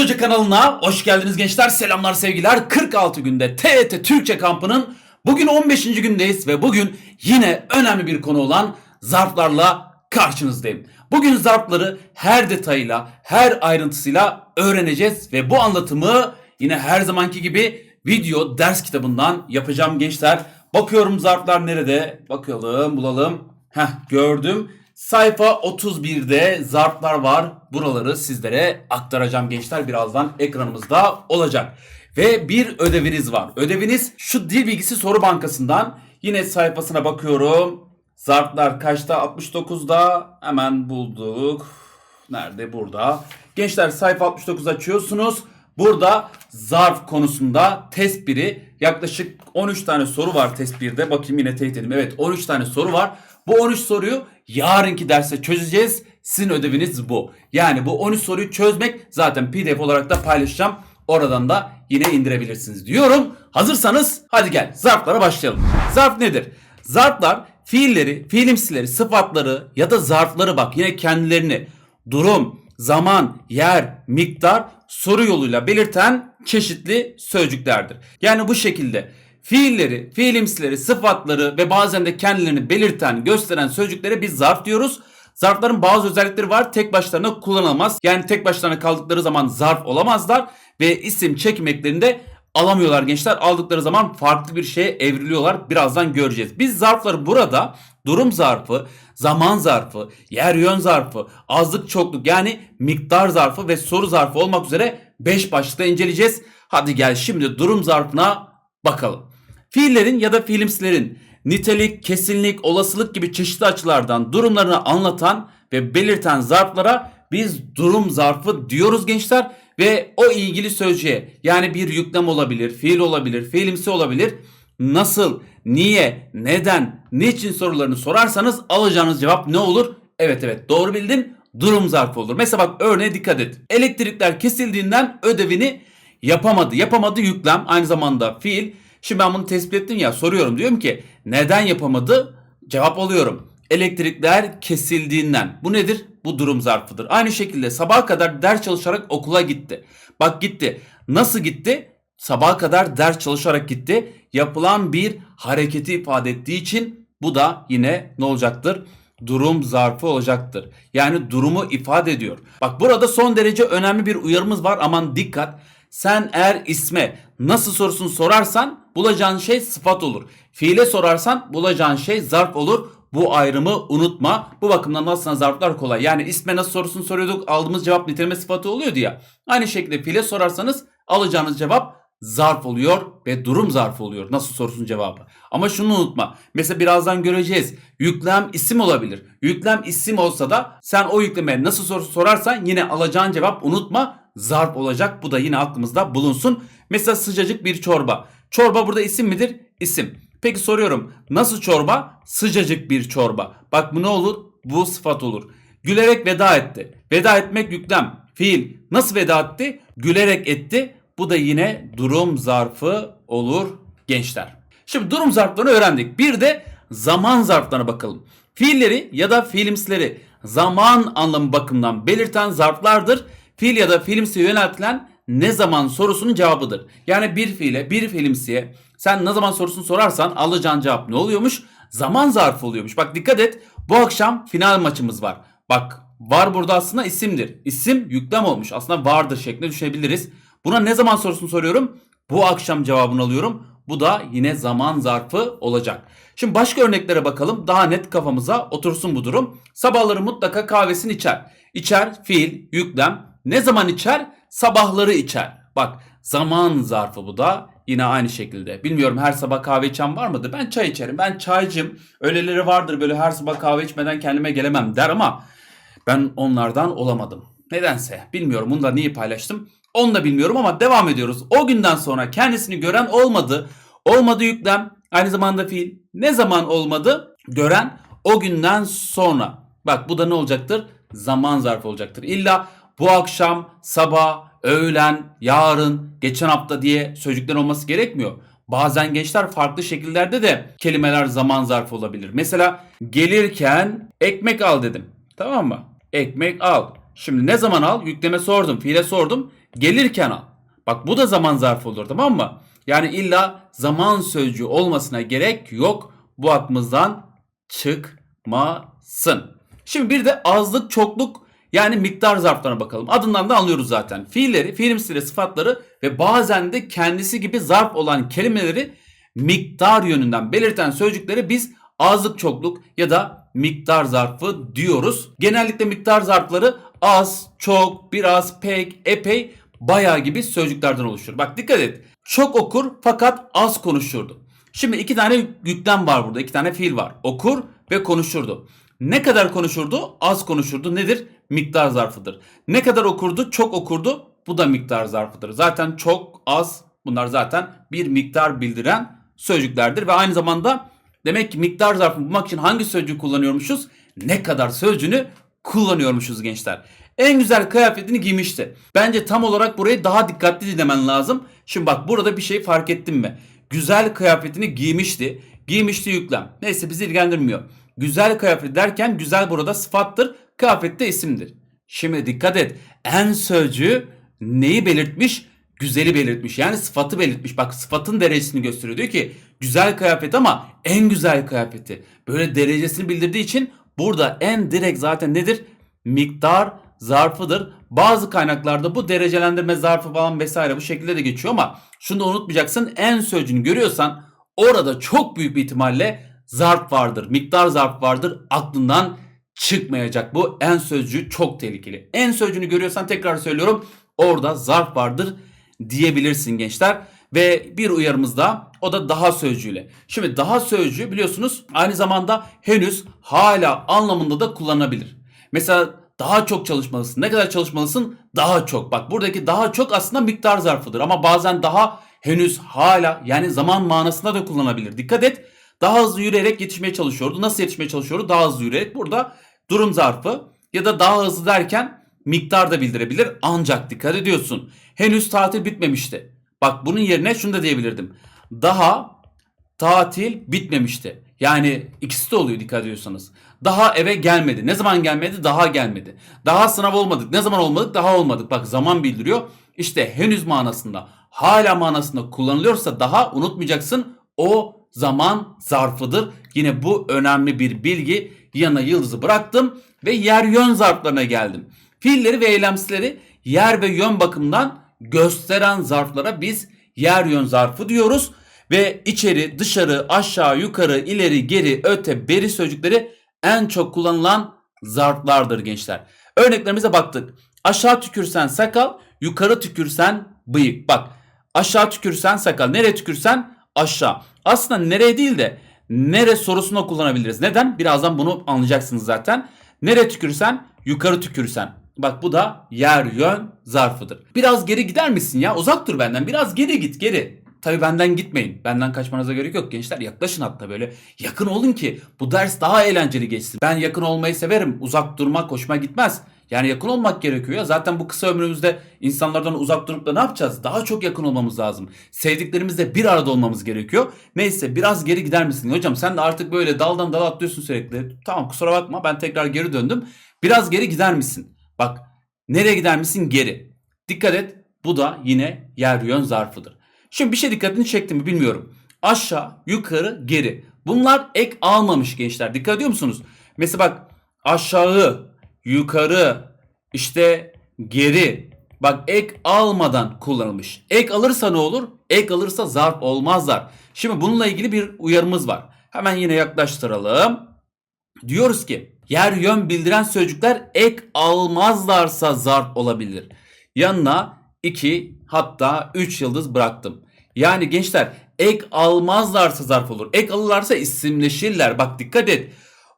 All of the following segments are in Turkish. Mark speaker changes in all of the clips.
Speaker 1: Hoca kanalına hoş geldiniz gençler. Selamlar sevgiler. 46 günde TET Türkçe kampının bugün 15. gündeyiz ve bugün yine önemli bir konu olan zarflarla karşınızdayım. Bugün zarfları her detayıyla, her ayrıntısıyla öğreneceğiz ve bu anlatımı yine her zamanki gibi video ders kitabından yapacağım gençler. Bakıyorum zarflar nerede? Bakalım, bulalım. Heh gördüm. Sayfa 31'de zarflar var. Buraları sizlere aktaracağım gençler. Birazdan ekranımızda olacak. Ve bir ödeviniz var. Ödeviniz şu dil bilgisi soru bankasından. Yine sayfasına bakıyorum. Zarflar kaçta? 69'da. Hemen bulduk. Nerede? Burada. Gençler sayfa 69 açıyorsunuz. Burada zarf konusunda test 1'i yaklaşık 13 tane soru var test 1'de. Bakayım yine teyit edeyim. Evet 13 tane soru var. Bu 13 soruyu yarınki derste çözeceğiz. Sizin ödeviniz bu. Yani bu 13 soruyu çözmek zaten pdf olarak da paylaşacağım. Oradan da yine indirebilirsiniz diyorum. Hazırsanız hadi gel zarflara başlayalım. Zarf nedir? Zarflar fiilleri, fiilimsileri, sıfatları ya da zarfları bak yine kendilerini durum, zaman, yer, miktar soru yoluyla belirten çeşitli sözcüklerdir. Yani bu şekilde fiilleri, fiilimsileri, sıfatları ve bazen de kendilerini belirten, gösteren sözcüklere biz zarf diyoruz. Zarfların bazı özellikleri var. Tek başlarına kullanılmaz. Yani tek başlarına kaldıkları zaman zarf olamazlar ve isim çekim eklerinde alamıyorlar gençler. Aldıkları zaman farklı bir şeye evriliyorlar. Birazdan göreceğiz. Biz zarfları burada durum zarfı, zaman zarfı, yer yön zarfı, azlık çokluk yani miktar zarfı ve soru zarfı olmak üzere 5 başlıkta inceleyeceğiz. Hadi gel şimdi durum zarfına bakalım. Fiillerin ya da fiilimsilerin nitelik, kesinlik, olasılık gibi çeşitli açılardan durumlarını anlatan ve belirten zarflara biz durum zarfı diyoruz gençler ve o ilgili sözcüğe yani bir yüklem olabilir, fiil olabilir, fiilimsi olabilir. Nasıl, niye, neden, niçin sorularını sorarsanız alacağınız cevap ne olur? Evet evet doğru bildin durum zarfı olur. Mesela bak örneğe dikkat et. Elektrikler kesildiğinden ödevini yapamadı. Yapamadı yüklem aynı zamanda fiil. Şimdi ben bunu tespit ettim ya soruyorum diyorum ki neden yapamadı? Cevap alıyorum. Elektrikler kesildiğinden. Bu nedir? Bu durum zarfıdır. Aynı şekilde sabaha kadar ders çalışarak okula gitti. Bak gitti. Nasıl gitti? Sabaha kadar ders çalışarak gitti. Yapılan bir hareketi ifade ettiği için bu da yine ne olacaktır? Durum zarfı olacaktır. Yani durumu ifade ediyor. Bak burada son derece önemli bir uyarımız var. Aman dikkat. Sen eğer isme nasıl sorusunu sorarsan bulacağın şey sıfat olur. Fiile sorarsan bulacağın şey zarf olur. Bu ayrımı unutma. Bu bakımdan aslında zarflar kolay. Yani isme nasıl sorusunu soruyorduk aldığımız cevap niteleme sıfatı oluyordu ya. Aynı şekilde fiile sorarsanız alacağınız cevap zarf oluyor ve durum zarfı oluyor. Nasıl sorusun cevabı. Ama şunu unutma. Mesela birazdan göreceğiz. Yüklem isim olabilir. Yüklem isim olsa da sen o yükleme nasıl sorusu sorarsan yine alacağın cevap unutma zarf olacak. Bu da yine aklımızda bulunsun. Mesela sıcacık bir çorba. Çorba burada isim midir? İsim. Peki soruyorum. Nasıl çorba? Sıcacık bir çorba. Bak bu ne olur? Bu sıfat olur. Gülerek veda etti. Veda etmek yüklem. Fiil. Nasıl veda etti? Gülerek etti. Bu da yine durum zarfı olur gençler. Şimdi durum zarflarını öğrendik. Bir de zaman zarflarına bakalım. Fiilleri ya da fiilimsleri zaman anlamı bakımından belirten zarflardır. Fiil ya da fiilimsiye yöneltilen ne zaman sorusunun cevabıdır. Yani bir fiile, bir fiilimsiye sen ne zaman sorusunu sorarsan alacağın cevap ne oluyormuş? Zaman zarfı oluyormuş. Bak dikkat et. Bu akşam final maçımız var. Bak var burada aslında isimdir. İsim yüklem olmuş. Aslında vardır şeklinde düşünebiliriz. Buna ne zaman sorusunu soruyorum? Bu akşam cevabını alıyorum. Bu da yine zaman zarfı olacak. Şimdi başka örneklere bakalım. Daha net kafamıza otursun bu durum. Sabahları mutlaka kahvesini içer. İçer fiil, yüklem. Ne zaman içer? Sabahları içer. Bak zaman zarfı bu da yine aynı şekilde. Bilmiyorum her sabah kahve içen var mıdır? Ben çay içerim. Ben çaycım. Öyleleri vardır böyle her sabah kahve içmeden kendime gelemem der ama ben onlardan olamadım. Nedense bilmiyorum bunu da niye paylaştım. Onu da bilmiyorum ama devam ediyoruz. O günden sonra kendisini gören olmadı. Olmadı yüklem aynı zamanda fiil. Ne zaman olmadı? Gören o günden sonra. Bak bu da ne olacaktır? Zaman zarfı olacaktır. İlla bu akşam, sabah, öğlen, yarın, geçen hafta diye sözcükler olması gerekmiyor. Bazen gençler farklı şekillerde de kelimeler zaman zarfı olabilir. Mesela gelirken ekmek al dedim. Tamam mı? Ekmek al. Şimdi ne zaman al? Yükleme sordum, fiile sordum. gelirken al. Bak bu da zaman zarfı olur tamam mı? Yani illa zaman sözcüğü olmasına gerek yok. Bu aklımızdan çıkmasın. Şimdi bir de azlık çokluk yani miktar zarflarına bakalım. Adından da anlıyoruz zaten. Fiilleri, fiilimsi sıfatları ve bazen de kendisi gibi zarf olan kelimeleri miktar yönünden belirten sözcükleri biz azlık çokluk ya da miktar zarfı diyoruz. Genellikle miktar zarfları az, çok, biraz, pek, epey, bayağı gibi sözcüklerden oluşur. Bak dikkat et. Çok okur fakat az konuşurdu. Şimdi iki tane yüklem var burada. iki tane fiil var. Okur ve konuşurdu. Ne kadar konuşurdu? Az konuşurdu. Nedir? Miktar zarfıdır. Ne kadar okurdu? Çok okurdu. Bu da miktar zarfıdır. Zaten çok, az bunlar zaten bir miktar bildiren sözcüklerdir. Ve aynı zamanda demek ki miktar zarfını bulmak için hangi sözcüğü kullanıyormuşuz? Ne kadar sözcüğünü kullanıyormuşuz gençler. En güzel kıyafetini giymişti. Bence tam olarak burayı daha dikkatli dinlemen lazım. Şimdi bak burada bir şey fark ettin mi? Güzel kıyafetini giymişti. Giymişti yüklem. Neyse bizi ilgilendirmiyor. Güzel kıyafet derken güzel burada sıfattır. Kıyafet de isimdir. Şimdi dikkat et. En sözcüğü neyi belirtmiş? Güzeli belirtmiş. Yani sıfatı belirtmiş. Bak sıfatın derecesini gösteriyor. Diyor ki güzel kıyafet ama en güzel kıyafeti. Böyle derecesini bildirdiği için burada en direkt zaten nedir? Miktar zarfıdır. Bazı kaynaklarda bu derecelendirme zarfı falan vesaire bu şekilde de geçiyor ama şunu da unutmayacaksın. En sözcüğünü görüyorsan orada çok büyük bir ihtimalle zarf vardır. Miktar zarf vardır. Aklından çıkmayacak bu. En sözcüğü çok tehlikeli. En sözcüğünü görüyorsan tekrar söylüyorum. Orada zarf vardır diyebilirsin gençler. Ve bir uyarımız daha o da daha sözcüğüyle. Şimdi daha sözcüğü biliyorsunuz aynı zamanda henüz hala anlamında da kullanabilir. Mesela daha çok çalışmalısın. Ne kadar çalışmalısın? Daha çok. Bak buradaki daha çok aslında miktar zarfıdır ama bazen daha henüz hala yani zaman manasında da kullanabilir. Dikkat et. Daha hızlı yürüyerek yetişmeye çalışıyordu. Nasıl yetişmeye çalışıyordu? Daha hızlı yürüyerek. Burada durum zarfı ya da daha hızlı derken miktar da bildirebilir. Ancak dikkat ediyorsun. Henüz tatil bitmemişti. Bak bunun yerine şunu da diyebilirdim. Daha tatil bitmemişti. Yani ikisi de oluyor dikkat ediyorsanız. Daha eve gelmedi. Ne zaman gelmedi? Daha gelmedi. Daha sınav olmadık. Ne zaman olmadık? Daha olmadık. Bak zaman bildiriyor. İşte henüz manasında, hala manasında kullanılıyorsa daha unutmayacaksın. O zaman zarfıdır. Yine bu önemli bir bilgi. Yanına yıldızı bıraktım ve yer yön zarflarına geldim. Fiilleri ve eylemsizleri yer ve yön bakımından gösteren zarflara biz yer yön zarfı diyoruz. Ve içeri, dışarı, aşağı, yukarı, ileri, geri, öte, beri sözcükleri en çok kullanılan zarflardır gençler. Örneklerimize baktık. Aşağı tükürsen sakal, yukarı tükürsen bıyık. Bak aşağı tükürsen sakal, nereye tükürsen aşağı. Aslında nereye değil de nere sorusuna kullanabiliriz. Neden? Birazdan bunu anlayacaksınız zaten. Nereye tükürsen yukarı tükürsen. Bak bu da yer yön zarfıdır. Biraz geri gider misin ya? Uzak dur benden. Biraz geri git geri. Tabi benden gitmeyin. Benden kaçmanıza gerek yok gençler. Yaklaşın hatta böyle. Yakın olun ki bu ders daha eğlenceli geçsin. Ben yakın olmayı severim. Uzak durmak hoşuma gitmez. Yani yakın olmak gerekiyor ya. Zaten bu kısa ömrümüzde insanlardan uzak durup da ne yapacağız? Daha çok yakın olmamız lazım. Sevdiklerimizle bir arada olmamız gerekiyor. Neyse biraz geri gider misin? Hocam sen de artık böyle daldan dala atlıyorsun sürekli. Tamam kusura bakma ben tekrar geri döndüm. Biraz geri gider misin? Bak nereye gider misin? Geri. Dikkat et bu da yine yer yön zarfıdır. Şimdi bir şey dikkatini çekti mi bilmiyorum. Aşağı, yukarı, geri. Bunlar ek almamış gençler. Dikkat ediyor musunuz? Mesela bak aşağı, yukarı, işte geri. Bak ek almadan kullanılmış. Ek alırsa ne olur? Ek alırsa zarf olmazlar. Şimdi bununla ilgili bir uyarımız var. Hemen yine yaklaştıralım. Diyoruz ki yer yön bildiren sözcükler ek almazlarsa zarf olabilir. Yanına 2 hatta 3 yıldız bıraktım. Yani gençler ek almazlarsa zarf olur. Ek alırlarsa isimleşirler. Bak dikkat et.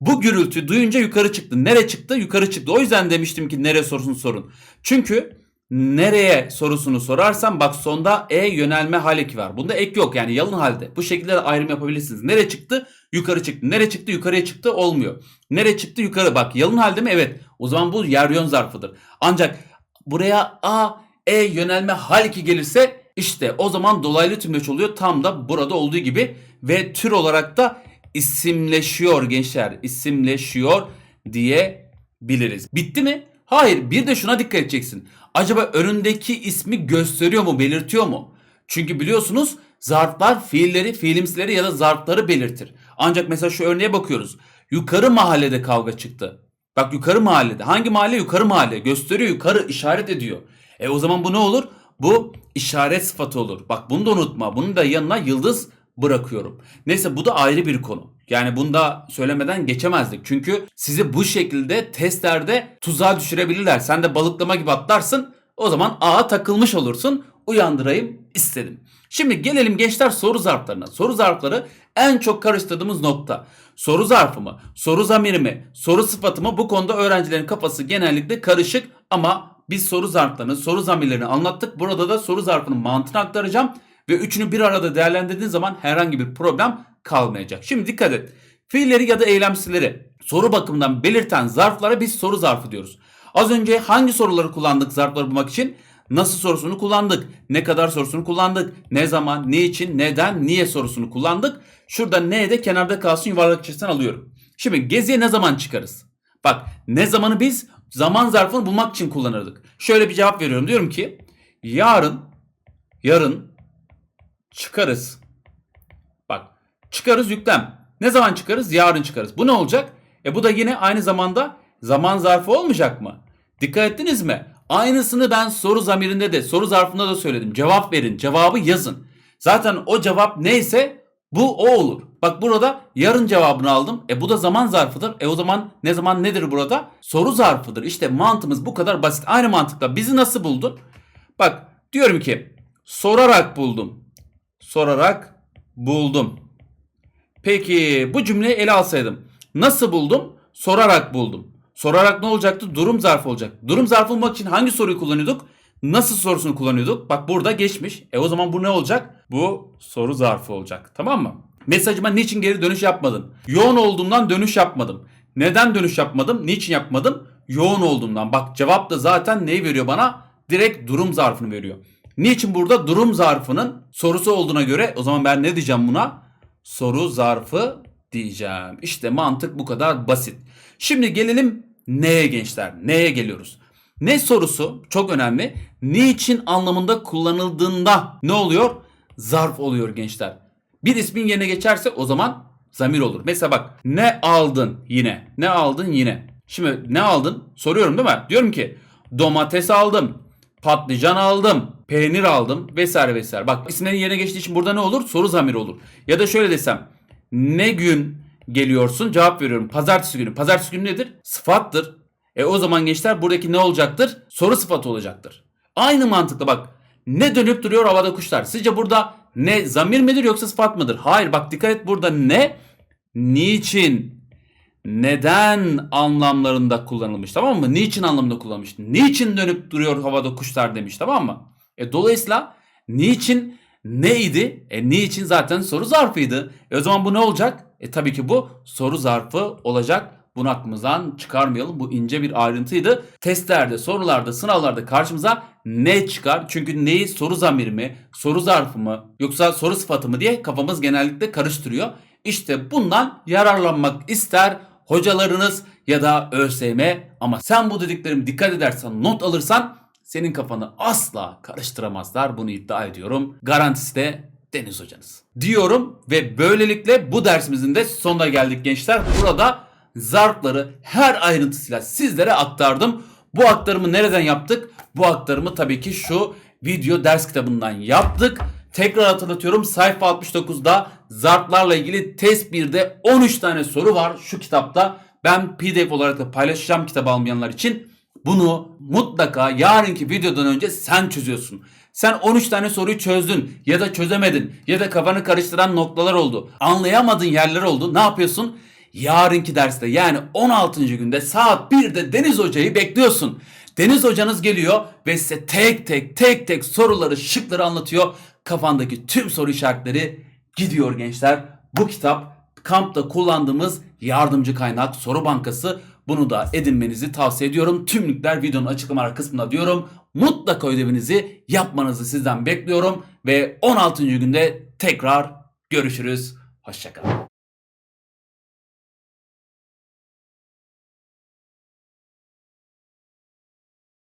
Speaker 1: Bu gürültü duyunca yukarı çıktı. Nere çıktı? Yukarı çıktı. O yüzden demiştim ki nere sorusunu sorun. Çünkü nereye sorusunu sorarsam bak sonda e yönelme hal var. Bunda ek yok yani yalın halde. Bu şekilde de ayrım yapabilirsiniz. Nere çıktı? Yukarı çıktı. Nere çıktı? Yukarıya çıktı. Olmuyor. Nere çıktı? Yukarı. Bak yalın halde mi? Evet. O zaman bu yer yön zarfıdır. Ancak buraya a e yönelme hal gelirse işte o zaman dolaylı tümleç oluyor. Tam da burada olduğu gibi ve tür olarak da isimleşiyor gençler. İsimleşiyor diyebiliriz. Bitti mi? Hayır bir de şuna dikkat edeceksin. Acaba önündeki ismi gösteriyor mu belirtiyor mu? Çünkü biliyorsunuz zarflar fiilleri, fiilimsileri ya da zarfları belirtir. Ancak mesela şu örneğe bakıyoruz. Yukarı mahallede kavga çıktı. Bak yukarı mahallede. Hangi mahalle? Yukarı mahalle. Gösteriyor yukarı işaret ediyor. E o zaman bu ne olur? Bu işaret sıfatı olur. Bak bunu da unutma. Bunun da yanına yıldız bırakıyorum. Neyse bu da ayrı bir konu. Yani bunu da söylemeden geçemezdik. Çünkü sizi bu şekilde testlerde tuzağa düşürebilirler. Sen de balıklama gibi atlarsın. O zaman ağa takılmış olursun. Uyandırayım istedim. Şimdi gelelim gençler soru zarflarına. Soru zarfları en çok karıştırdığımız nokta. Soru zarfı mı, soru zamiri mi, soru sıfatı mı bu konuda öğrencilerin kafası genellikle karışık ama biz soru zarflarını, soru zamirlerini anlattık. Burada da soru zarfının mantığını aktaracağım ve üçünü bir arada değerlendirdiğin zaman herhangi bir problem kalmayacak. Şimdi dikkat et. Fiilleri ya da eylemsileri soru bakımından belirten zarflara biz soru zarfı diyoruz. Az önce hangi soruları kullandık zarfları bulmak için? Nasıl sorusunu kullandık. Ne kadar sorusunu kullandık. Ne zaman, ne için, neden, niye sorusunu kullandık. Şurada ne de kenarda kalsın yuvarlak içerisinden alıyorum. Şimdi geziye ne zaman çıkarız? Bak ne zamanı biz zaman zarfını bulmak için kullanırdık. Şöyle bir cevap veriyorum. Diyorum ki yarın yarın çıkarız. Bak çıkarız yüklem. Ne zaman çıkarız? Yarın çıkarız. Bu ne olacak? E bu da yine aynı zamanda zaman zarfı olmayacak mı? Dikkat ettiniz mi? Aynısını ben soru zamirinde de soru zarfında da söyledim. Cevap verin, cevabı yazın. Zaten o cevap neyse bu o olur. Bak burada yarın cevabını aldım. E bu da zaman zarfıdır. E o zaman ne zaman nedir burada? Soru zarfıdır. İşte mantığımız bu kadar basit. Aynı mantıkla bizi nasıl buldun? Bak diyorum ki sorarak buldum. Sorarak buldum. Peki bu cümleyi ele alsaydım. Nasıl buldum? Sorarak buldum. Sorarak ne olacaktı? Durum zarfı olacak. Durum zarfı bulmak için hangi soruyu kullanıyorduk? Nasıl sorusunu kullanıyorduk? Bak burada geçmiş. E o zaman bu ne olacak? Bu soru zarfı olacak. Tamam mı? Mesajıma niçin geri dönüş yapmadın? Yoğun olduğumdan dönüş yapmadım. Neden dönüş yapmadım? Niçin yapmadım? Yoğun olduğumdan. Bak cevap da zaten neyi veriyor bana? Direkt durum zarfını veriyor. Niçin burada durum zarfının sorusu olduğuna göre o zaman ben ne diyeceğim buna? Soru zarfı diyeceğim. İşte mantık bu kadar basit. Şimdi gelelim neye gençler? Neye geliyoruz? Ne sorusu çok önemli. Niçin anlamında kullanıldığında ne oluyor? Zarf oluyor gençler. Bir ismin yerine geçerse o zaman zamir olur. Mesela bak ne aldın yine? Ne aldın yine? Şimdi ne aldın? Soruyorum değil mi? Diyorum ki domates aldım, patlıcan aldım, peynir aldım vesaire vesaire. Bak isimlerin yerine geçtiği için burada ne olur? Soru zamiri olur. Ya da şöyle desem ne gün geliyorsun? Cevap veriyorum. Pazartesi günü. Pazartesi günü nedir? Sıfattır. E o zaman gençler buradaki ne olacaktır? Soru sıfatı olacaktır. Aynı mantıkla bak. Ne dönüp duruyor havada kuşlar? Sizce burada ne zamir midir yoksa sıfat mıdır? Hayır bak dikkat et burada ne, niçin, neden anlamlarında kullanılmış tamam mı? Niçin anlamında kullanılmış. Niçin dönüp duruyor havada kuşlar demiş tamam mı? E dolayısıyla niçin neydi? E niçin zaten soru zarfıydı. E o zaman bu ne olacak? E tabii ki bu soru zarfı olacak. Bunu aklımızdan çıkarmayalım. Bu ince bir ayrıntıydı. Testlerde, sorularda, sınavlarda karşımıza ne çıkar? Çünkü neyi soru zamiri mi, soru zarfı mı yoksa soru sıfatı mı diye kafamız genellikle karıştırıyor. İşte bundan yararlanmak ister hocalarınız ya da ÖSYM ama sen bu dediklerime dikkat edersen, not alırsan senin kafanı asla karıştıramazlar. Bunu iddia ediyorum. Garantisi de Deniz hocanız. Diyorum ve böylelikle bu dersimizin de sonuna geldik gençler. Burada zarfları her ayrıntısıyla sizlere aktardım. Bu aktarımı nereden yaptık? Bu aktarımı tabii ki şu video ders kitabından yaptık. Tekrar hatırlatıyorum sayfa 69'da zarflarla ilgili test 1'de 13 tane soru var şu kitapta. Ben pdf olarak da paylaşacağım kitabı almayanlar için. Bunu mutlaka yarınki videodan önce sen çözüyorsun. Sen 13 tane soruyu çözdün ya da çözemedin ya da kafanı karıştıran noktalar oldu. Anlayamadığın yerler oldu. Ne yapıyorsun? Yarınki derste yani 16. günde saat 1'de Deniz Hoca'yı bekliyorsun. Deniz hocanız geliyor ve size tek tek tek tek soruları şıkları anlatıyor. Kafandaki tüm soru işaretleri gidiyor gençler. Bu kitap kampta kullandığımız yardımcı kaynak soru bankası. Bunu da edinmenizi tavsiye ediyorum. Tüm linkler videonun açıklama kısmında diyorum. Mutlaka ödevinizi yapmanızı sizden bekliyorum. Ve 16. günde tekrar görüşürüz. Hoşçakalın.